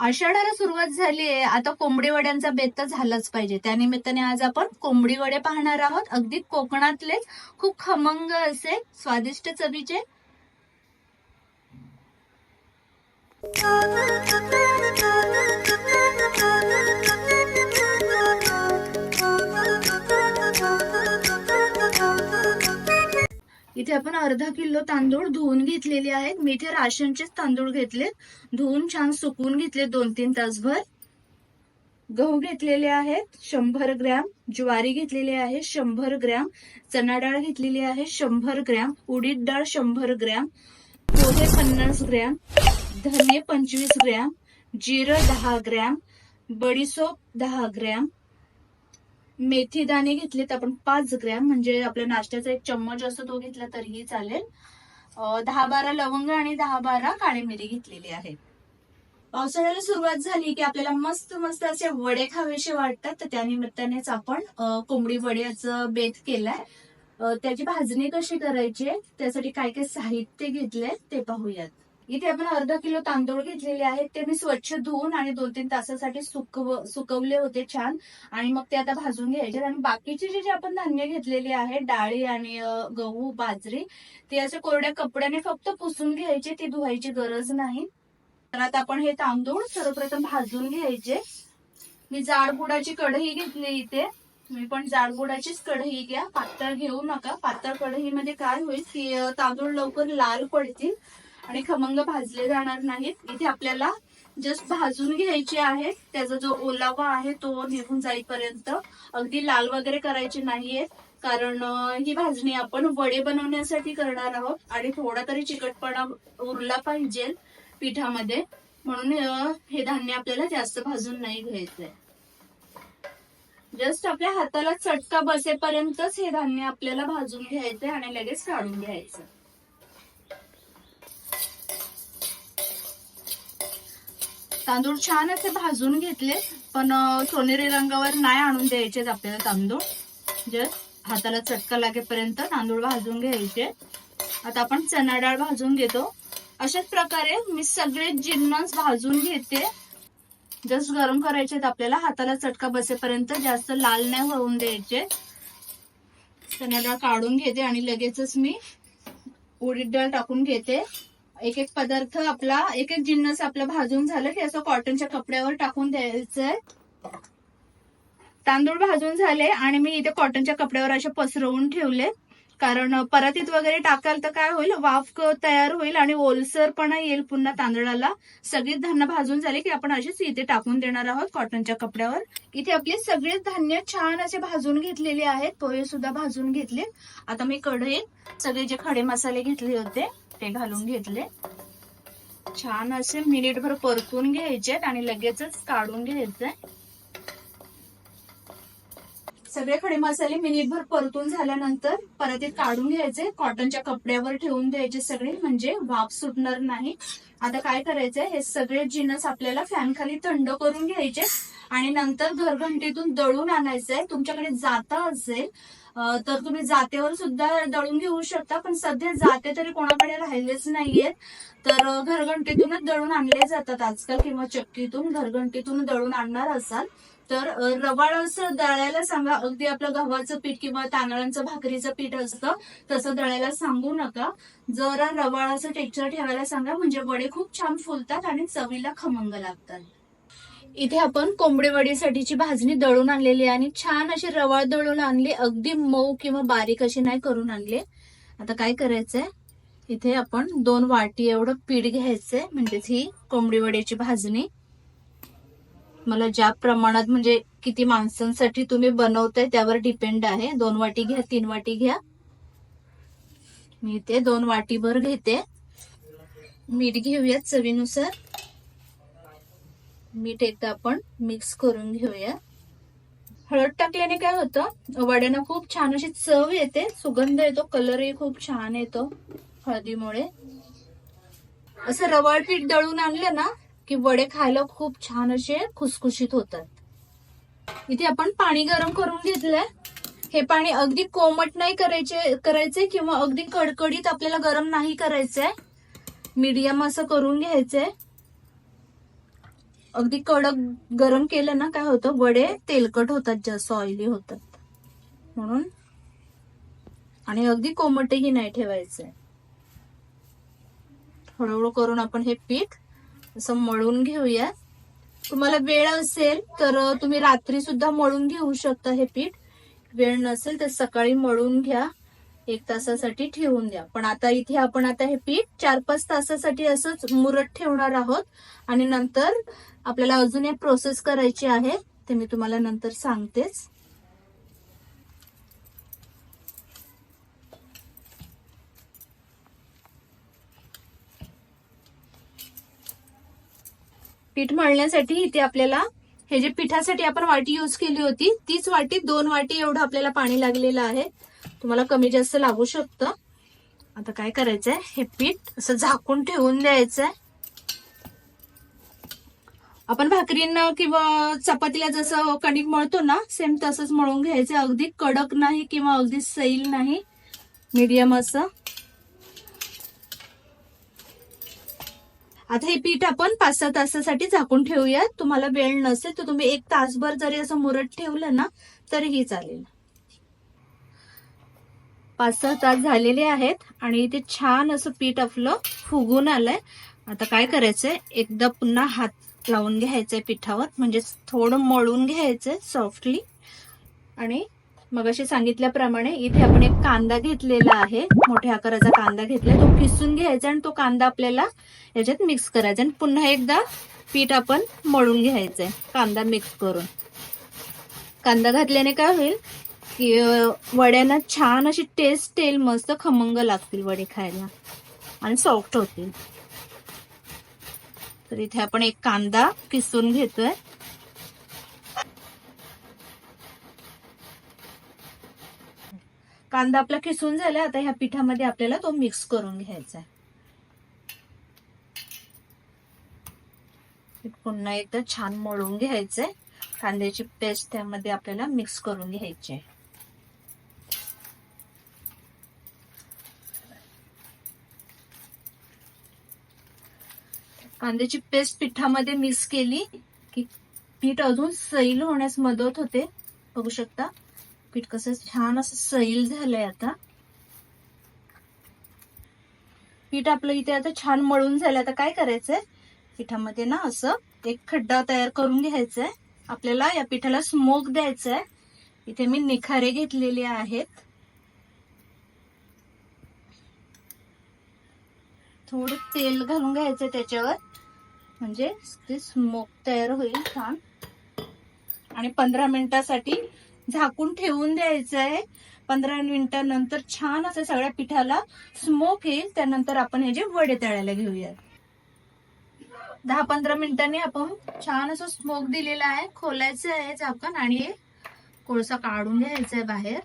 आषाढाला सुरुवात झाली आहे. आता कोंबडी वड्यांचा बेत तर झालाच पाहिजे. त्यानिमित्ताने आज आपण कोंबडी वडे पाहणार आहोत. अगदी कोकणातलेच खूप खमंग असे स्वादिष्ट चवीचे. इथे आपण अर्धा किलो तांदूळ धुवून घेतलेले आहेत. मी इथे राशनचेच तांदूळ घेतलेत. धुवून छान सुकवून घेतले दोन तीन तासभर. गहू घेतलेले आहेत शंभर ग्रॅम. ज्वारी घेतलेली आहे शंभर ग्रॅम. चना डाळ घेतलेली आहे शंभर ग्रॅम. उडीद डाळ शंभर ग्रॅम. पोहे पन्नास ग्रॅम. धने पंचवीस ग्रॅम. जिरं दहा ग्रॅम. बडीसोप दहा ग्रॅम. मेथी दाणे घेतलेत आपण पाच ग्रॅम म्हणजे आपल्या नाश्त्याचा एक चम्मच असतो तो घेतला तरीही चालेल. दहा बारा लवंग आणि दहा बारा काळी मिरी घेतलेली आहे. पावसाळ्याला सुरुवात झाली की आपल्याला मस्त मस्त असे वडे खावेसे वाटतात तर त्या निमित्तानेच आपण कोंबडी वड्याचं बेत केलाय. त्याची भाजणी कशी करायची आहे, त्यासाठी काय काय साहित्य घेतलंय ते पाहूयात. इथे आपण अर्धा किलो तांदूळ घेतलेले आहेत. ते मी स्वच्छ धुवून आणि दोन तीन तासासाठी सुकव सुकवले होते छान. आणि मग ते आता भाजून घ्यायचे. आणि बाकीचे जे जे आपण धान्य घेतलेले आहे डाळी आणि गहू बाजरी ते असे कोरड्या कपड्याने फक्त पुसून घ्यायचे. ती धुवायची गरज नाही. तर आता आपण हे तांदूळ सर्वप्रथम भाजून घ्यायचे. मी जाडबुडाची कढई घेतली इथे. तुम्ही पण जाडबुडाचीच कढई घ्या. पातळ घेऊ नका. पातळ कढईमध्ये काय होईल की तांदूळ लवकर लाल पडतील. आणि खमंग भाजले जाणार नाहीत. इथे आपल्याला जस्ट भाजून घ्यायचे आहेत. त्याचा जो ओलावा आहे तो निघून जाईपर्यंत. अगदी लाल वगैरे करायचे नाहीयेत कारण ही भाजणी आपण वडे बनवण्यासाठी करणार आहोत. आणि थोडा तरी चिकटपणा उरला पाहिजे पिठामध्ये. म्हणून हे धान्य आपल्याला जास्त भाजून नाही घ्यायचंय. जस्ट आपल्या हाताला चटका बसेपर्यंतच हे धान्य आपल्याला भाजून घ्यायचंय आणि लगेच काढून घ्यायचं. तांदूळ छान असे भाजून घेतले पण सोनेरी रंगावर नाही आणून द्यायचे आपल्याला तांदूळ. जस्ट हाताला चटका लागेपर्यंत तांदूळ भाजून घ्यायचे. आता आपण चना डाळ भाजून घेतो. अशाच प्रकारे मी सगळे जिन्नस भाजून घेते. जस्ट गरम करायचे आपल्याला हाताला चटका बसेपर्यंत जास्त लाल नाही होऊन द्यायचे. चणा डाळ काढून घेते आणि लगेचच मी उडीद डाळ टाकून घेते. एक एक पदार्थ आपला एक एक जिन्नस आपला भाजून झालं की असं कॉटनच्या कपड्यावर टाकून द्यायचंय. तांदूळ भाजून झाले आणि मी इथे कॉटनच्या कपड्यावर असे पसरवून ठेवले. कारण परतीत वगैरे टाकाल तर काय होईल? वाफ तयार होईल आणि ओलसरपणा येईल पुन्हा तांदळाला. सगळीच धान्य भाजून झाले की आपण अशीच इथे टाकून देणार आहोत कॉटनच्या कपड्यावर. इथे आपले सगळेच धान्य छान असे भाजून घेतलेले आहेत. पोहे सुद्धा भाजून घेतले आता मी कढईत सगळे जे खडे मसाले घेतले होते ते घालून घेतले. छान असे मिनिटभर परतून घ्यायचे आणि लगेचच काढून घ्यायचे सगळे खडे मसाले मिनिटभर परतून झाल्यानंतर परत काढून घ्यायचे. कॉटनच्या कपड्यावर ठेवून द्यायचे सगळे म्हणजे वाफ सुटणार नाही. आता काय करायचंय? हे सगळे जिनस आपल्याला फॅन खाली थंड करून घ्यायचे आणि नंतर घरघंटीतून दळून आणायचंय. तुमच्याकडे जाता असेल तर तुम्ही जातेवर सुद्धा दळून घेऊ शकता पण सध्या जाते तरी कोणाकडे राहिलेच नाहीयेत. तर घरघंटीतूनच दळून आणले जातात आजकाल किंवा चक्कीतून घरघंटीतून दळून आणणार असाल. तर रवाळ असं दळायला सांगा अगदी आपलं गव्हाचं पीठ किंवा तांदळाचं भाकरीचं पीठ असतं तसं दळायला सांगू नका. जरा रवाळ असं टेक्चर ठेवायला सांगा म्हणजे वडे खूप छान फुलतात आणि चवीला खमंग लागतात. इथे आपण कोंबडीवडीसाठीची भाजणी दळून आणलेली आहे आणि छान अशी रवाळ दळून आणली. अगदी मऊ किंवा बारीक अशी नाही करून आणली. आता काय करायचंय? इथे आपण दोन वाटी एवढं पीठ घ्यायचंय. म्हणजेच ही कोंबडीवड्याची भाजणी. मला ज्या प्रमाणात म्हणजे किती माणसांसाठी तुम्ही बनवताय त्यावर डिपेंड आहे. दोन वाटी घ्या तीन वाटी घ्या. मी इथे दोन वाटीभर घेते. मीठ घेऊयात चवीनुसार. मीठ एकदा आपण मिक्स करून घेऊया. हळद टाकल्याने काय होतं वड्यांना खूप छान अशी चव येते सुगंध येतो कलरही खूप छान येतो हळदीमुळे. असं रवाळ पीठ दळून आणलं ना की वडे खायला खूप छान असे खुसखुशीत होतात. इथे आपण पाणी गरम करून घेतलंय. हे पाणी अगदी कोमट नाही करायचे करायचे किंवा अगदी कडकडीत आपल्याला गरम नाही करायचंय. मीडियम असं करून घ्यायचंय. अगदी कडक गरम केलं ना काय होतं? वडे तेलकट होतात जास्त ऑइली होतात. म्हणून आणि अगदी कोमटही नाही ठेवायचंय हळूहळू करून आपण हे पीठ असं मळून घेऊया. तुम्हाला वेळ असेल तर तुम्ही रात्री सुद्धा मळून घेऊ शकता हे पीठ. वेळ नसेल तर सकाळी मळून घ्या. एक तासासाठी ठेवून द्या. पण आता इथे आपण आता हे पीठ चार पाच तासासाठी असंच मुरत ठेवणार आहोत. आणि नंतर आपल्याला अजून एक प्रोसेस करायची आहे ते मी तुम्हाला नंतर सांगतेच. पीठ मळण्यासाठी इथे आपल्याला हे जे पिठासाठी आपण वाटी यूज केली होती तीच वाटी दोन वाटी एवढं आपल्याला पाणी लागलेलं आहे. तुम्हाला कमी जास्त लागू शकतं. आता काय करायचंय? हे पीठ असं झाकून ठेवून द्यायचंय. आपण भाकरींना किंवा चपातीला जसं कणिक मळतो ना सेम तसंच मळून घ्यायचं. अगदी कडक नाही किंवा अगदी सैल नाही. मीडियम असं. आता हे पीठ आपण पाच सहा तासासाठी झाकून ठेवूया तुम्हाला वेळ नसेल तर तुम्ही एक तासभर जरी असं मुरट ठेवलं ना तरीही चालेल. पाच सहा तास झालेले आहेत आणि ते छान असं पीठ आपलं फुगून आलंय. आता काय करायचंय? एकदा पुन्हा हात लावून घ्यायचंय पिठावर म्हणजे थोडं मळून घ्यायचंय सॉफ्टली आणि मग अशी सांगितल्याप्रमाणे इथे आपण एक कांदा घेतलेला आहे मोठ्या आकाराचा कांदा घेतलाय. तो किसून घ्यायचा आणि तो कांदा आपल्याला याच्यात मिक्स करायचा आणि पुन्हा एकदा पीठ आपण मळून घ्यायचंय कांदा मिक्स करून. कांदा घातल्याने काय होईल? की वड्यांना छान अशी टेस्ट येईल मस्त खमंग लागतील वडे खायला. आणि सॉफ्ट होतील. तर इथे आपण एक कांदा किसून घेतोय. कांदा आपला किसून झाला आता ह्या पिठामध्ये आपल्याला तो मिक्स करून घ्यायचा आहे. पुन्हा एकदा छान मळून घ्यायचंय. कांद्याची पेस्ट त्यामध्ये आपल्याला मिक्स करून घ्यायची आहे. कांद्याची पेस्ट पिठामध्ये मिक्स केली की पीठ अजून सैल होण्यास मदत होते. बघू शकता पीठ कसं छान असं सैल झालंय आता. पीठ आपलं इथे आता छान मळून झालं आता काय करायचंय? पिठामध्ये ना असं एक खड्डा तयार करून घ्यायचाय. आपल्याला या पिठाला स्मोक द्यायचाय. इथे मी निखारे घेतलेले आहेत. थोडं तेल घालून घ्यायचंय त्याच्यावर. म्हणजे ते स्मोक तयार होईल छान. आणि पंधरा मिनिटासाठी झाकून ठेवून द्यायचं आहे पंधरा मिनिटानंतर छान असं सगळ्या पिठाला स्मोक येईल त्यानंतर आपण हे जे वडे तळायला घेऊया दहा पंधरा मिनिटांनी आपण छान असं स्मोक दिलेला आहे खोलायचं आहे झाकण आणि कोळसा काढून घ्यायचा आहे बाहेर.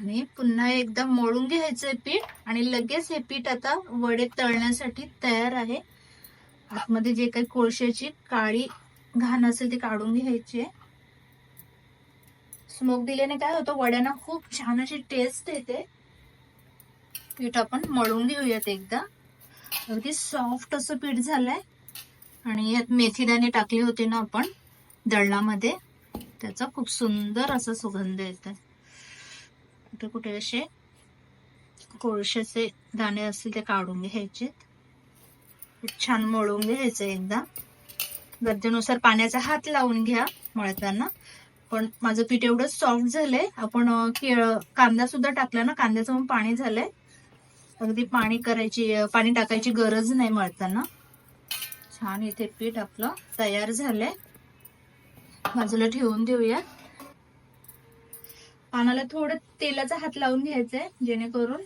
आणि पुन्हा एकदा मळून घ्यायचंय पीठ आणि लगेच हे पीठ आता वडे तळण्यासाठी तयार आहे. आतमध्ये जे काही कोळशाची काळी घाण असेल ती काढून घ्यायची स्मोक दिल्याने काय होतं वड्यांना खूप छान अशी टेस्ट येते. पीठ आपण मळून घेऊयात एकदा. अगदी सॉफ्ट असं पीठ झालंय. आणि यात मेथीदाणे टाकले होते ना आपण दळणामध्ये. त्याचा खूप सुंदर असा सुगंध येत कुठे कुठे असे कोळशाचे दाणे असतील ते काढून घ्यायचे छान मळून घ्यायचं एकदा. गरजेनुसार पाण्याचा हात लावून घ्या मळताना. पण माझं पीठ एवढं सॉफ्ट झालंय आपण केळ कांदा सुद्धा टाकला ना कांद्याचं पण पाणी झालंय. अगदी पाणी करायची पाणी टाकायची गरज नाही मळताना. छान इथे पीठ आपलं तयार झालंय. बाजूला ठेवून देऊया. पानाला थोडं तेलाचा हात लावून घ्यायचंय जेणेकरून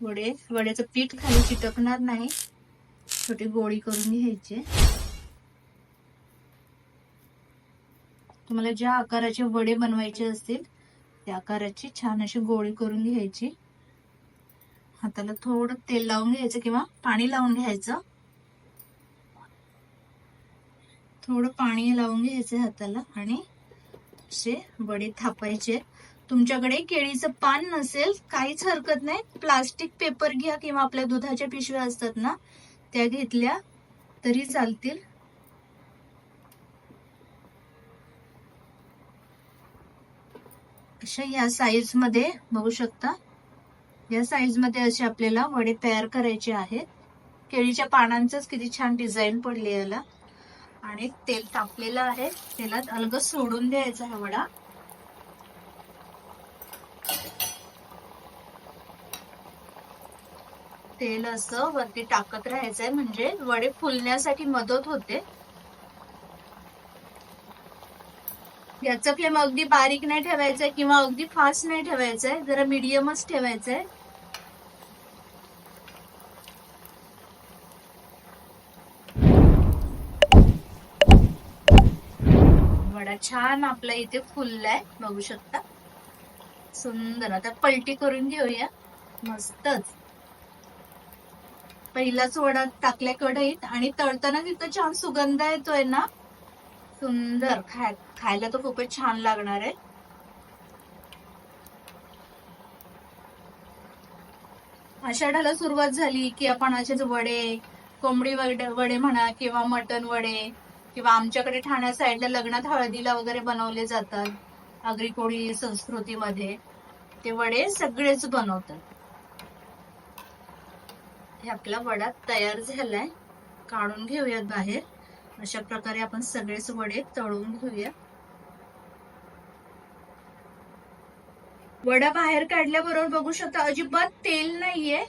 वडे वड्याचं पीठ खाली चिटकणार नाही. छोटे गोळी करून घ्यायचे. तुम्हाला ज्या आकाराचे वडे बनवायचे असतील त्या आकाराची छान अशी गोळी करून घ्यायची. हाताला थोडं तेल लावून घ्यायचं किंवा पाणी लावून घ्यायचं. थोडं पाणी लावून घ्यायचं हाताला आणि असे वडे थापायचे. तुमच्याकडे केळीचं पान नसेल काहीच हरकत नाही. प्लास्टिक पेपर घ्या किंवा आपल्या दुधाच्या पिशव्या असतात ना त्या घेतल्या तरी चालतील. अशा या साईजमध्ये बघू शकता. या साईजमध्ये असे आपल्याला वडे तयार करायचे आहेत. केळीच्या पानांचंच किती छान डिझाईन पडली याला. आणि तेल टाकलेलं आहे. तेलात अलग सोडून द्यायचा हा वडा. तेल असं वरती टाकत राहायचंय. म्हणजे वडे फुलण्यासाठी मदत होते. याचा फ्लेम अगदी बारीक नाही ठेवायचाय किंवा अगदी फास्ट नाही ठेवायचाय. जरा मीडियमच ठेवायचंय. वडा छान आपला इथे फुललाय. बघू शकता. सुंदर. आता पलटी करून घेऊया. मस्तच. पहिलाच वडा टाकल्या कढईत आणि तळताना तिथं छान सुगंध येतोय ना? सुंदर. खाय खायला तर खूपच छान लागणार आहे. आषाढाला सुरुवात झाली की आपण असेच वडे कोंबडी वडे म्हणा किंवा मटण वडे किंवा आमच्याकडे ठाण्या साईडला लग्नात हळदीला वगैरे बनवले जातात. आगरी कोळी संस्कृतीमध्ये ते वडे सगळेच बनवतात. हे आपला वडा तयार झालाय. काढून घेऊयात बाहेर. अशा प्रकारे आपण सगळेच वडे तळून घेऊया. वडा बाहेर काढल्याबरोबर बघू शकता अजिबात तेल नाहीये.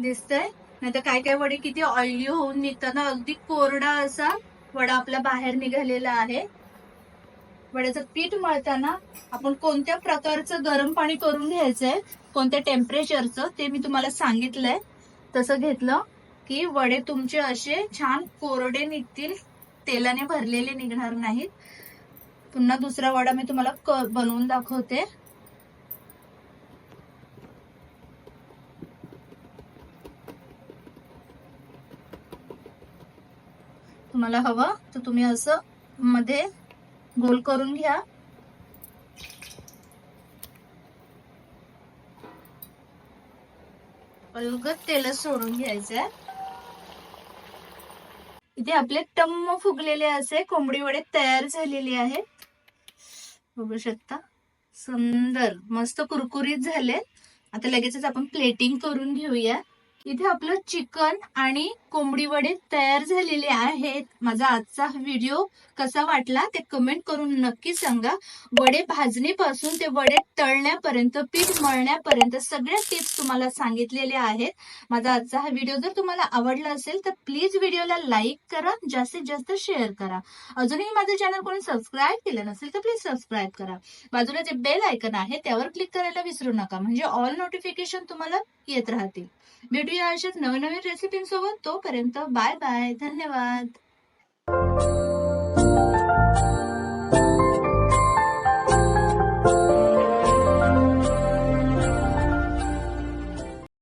दिसतंय. नाही तर काय काय वडे किती ऑइली होऊन निघताना अगदी कोरडा असा वडा आपला बाहेर निघालेला आहे. वड्याचं पीठ मळताना आपण कोणत्या प्रकारचं गरम पाणी करून घ्यायचंय कोणत्या टेम्परेचरचं ते मी तुम्हाला सांगितलंय. तसं घेतलं की वडे तुमचे असे छान कोरडे निघतील तेलाने भरलेले निघणार नाहीत. पुन्हा दुसरा वडा मी तुम्हाला बनवून दाखवते. तुम्हाला हवं तर तुम्ही असं मध्ये गोल करून घ्या. अलगद तेल सोडून घ्यायचंय. इथे आपले टम्म फुगलेले असे कोंबडी वडे तयार झालेले आहेत. बघू शकता. सुंदर मस्त कुरकुरीत झाले. आता लगेचच आपण प्लेटिंग करून घेऊया. इथे आपलं चिकन आणि कोंबडी वडे तयार झालेले आहेत. माझा आजचा व्हिडिओ कसा वाटला ते कमेंट करून नक्की सांगा. वडे भाजणीपासून ते वडे तळण्यापर्यंत पीठ मळण्यापर्यंत सगळ्या टिप्स तुम्हाला सांगितलेल्या आहेत. माझा आजचा हा व्हिडिओ जर तुम्हाला आवडला असेल तर प्लीज व्हिडिओला लाईक करा जास्तीत जास्त शेअर करा. अजूनही माझं चॅनल कोणी सबस्क्राईब केलं नसेल तर प्लीज सबस्क्राईब करा. बाजूला जे बेल आयकन आहे त्यावर क्लिक करायला विसरू नका. म्हणजे ऑल नोटिफिकेशन तुम्हाला येत राहतील. भेटूया अशाच नवीन नवीन तो तोपर्यंत बाय बाय. धन्यवाद.